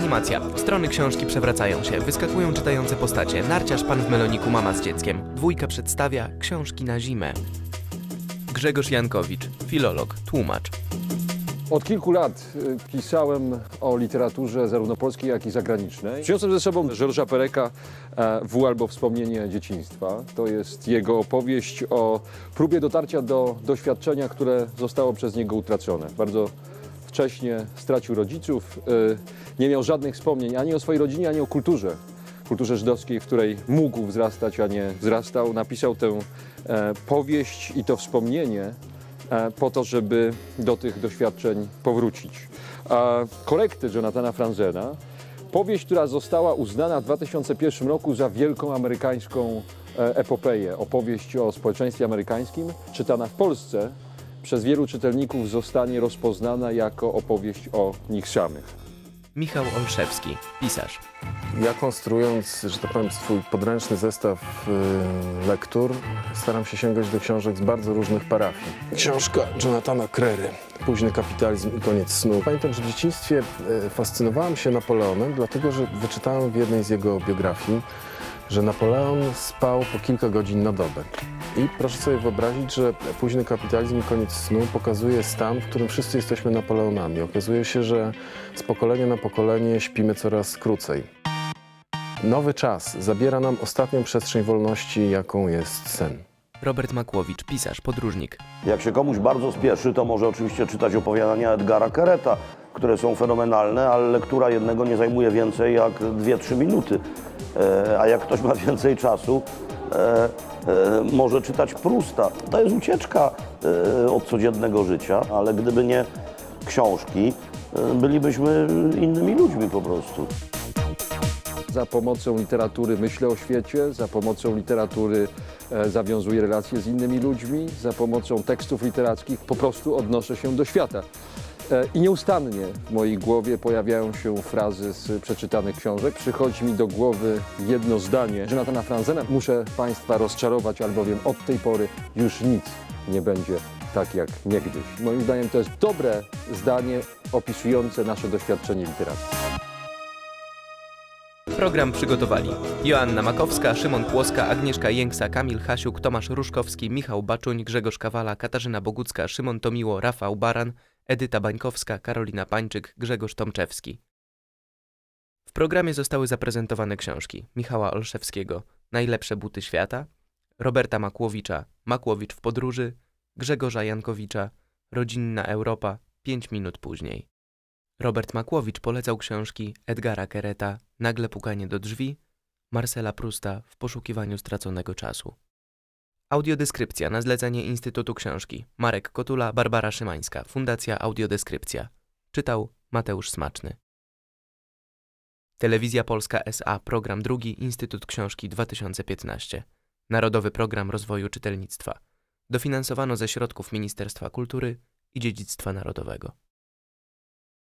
Animacja. Strony książki przewracają się, wyskakują czytające postacie. Narciarz, pan w meloniku, mama z dzieckiem. Dwójka przedstawia książki na zimę. Grzegorz Jankowicz, filolog, tłumacz. Od kilku lat y, pisałem o literaturze zarówno polskiej, jak i zagranicznej. Przyniosłem ze sobą Georgesa Pereka e, W albo Wspomnienie dzieciństwa. To jest jego opowieść o próbie dotarcia do doświadczenia, które zostało przez niego utracone. Bardzo wcześnie stracił rodziców, y, nie miał żadnych wspomnień ani o swojej rodzinie, ani o kulturze. Kulturze żydowskiej, w której mógł wzrastać, a nie wzrastał. Napisał tę e, powieść i to wspomnienie e, po to, żeby do tych doświadczeń powrócić. A korekty Jonathana Franzena, powieść, która została uznana w 2001 roku za wielką amerykańską e, epopeję, opowieść o społeczeństwie amerykańskim, czytana w Polsce, przez wielu czytelników zostanie rozpoznana jako opowieść o nich samych. Michał Olszewski, pisarz. Ja konstruując, że tak powiem, swój podręczny zestaw y, lektur, staram się sięgać do książek z bardzo różnych parafii. Książka Jonathana Crery, Późny kapitalizm i koniec snu. Pamiętam, że w dzieciństwie y, fascynowałem się Napoleonem, dlatego że wyczytałem w jednej z jego biografii, że Napoleon spał po kilka godzin na dobę. I proszę sobie wyobrazić, że późny kapitalizm i koniec snu pokazuje stan, w którym wszyscy jesteśmy Napoleonami. Okazuje się, że z pokolenia na pokolenie śpimy coraz krócej. Nowy czas zabiera nam ostatnią przestrzeń wolności, jaką jest sen. Robert Makłowicz, pisarz, podróżnik. Jak się komuś bardzo spieszy, to może oczywiście czytać opowiadania Edgara Kereta, które są fenomenalne, ale lektura jednego nie zajmuje więcej jak 2-3 minuty. E, a jak ktoś ma więcej czasu, może czytać Prusta. To jest ucieczka e, od codziennego życia, ale gdyby nie książki, e, bylibyśmy innymi ludźmi po prostu. Za pomocą literatury myślę o świecie, za pomocą literatury e, zawiązuję relacje z innymi ludźmi, za pomocą tekstów literackich po prostu odnoszę się do świata. E, I nieustannie w mojej głowie pojawiają się frazy z przeczytanych książek. Przychodzi mi do głowy jedno zdanie Jonathana Franzena. Muszę Państwa rozczarować, albowiem od tej pory już nic nie będzie tak jak niegdyś. Moim zdaniem to jest dobre zdanie opisujące nasze doświadczenie literackie. Program przygotowali Joanna Makowska, Szymon Płoska, Agnieszka Jęksa, Kamil Hasiuk, Tomasz Ruszkowski, Michał Baczuń, Grzegorz Kawala, Katarzyna Bogucka, Szymon Tomiło, Rafał Baran, Edyta Bańkowska, Karolina Pańczyk, Grzegorz Tomczewski. W programie zostały zaprezentowane książki Michała Olszewskiego Najlepsze buty świata, Roberta Makłowicza Makłowicz w podróży, Grzegorza Jankowicza Rodzinna Europa 5 minut później. Robert Makłowicz polecał książki Edgara Kereta Nagle pukanie do drzwi, Marcela Prusta W poszukiwaniu straconego czasu. Audiodeskrypcja na zlecenie Instytutu Książki. Marek Kotula, Barbara Szymańska, Fundacja Audiodeskrypcja. Czytał Mateusz Smaczny. Telewizja Polska SA, program drugi, Instytut Książki 2015. Narodowy Program Rozwoju Czytelnictwa. Dofinansowano ze środków Ministerstwa Kultury i Dziedzictwa Narodowego.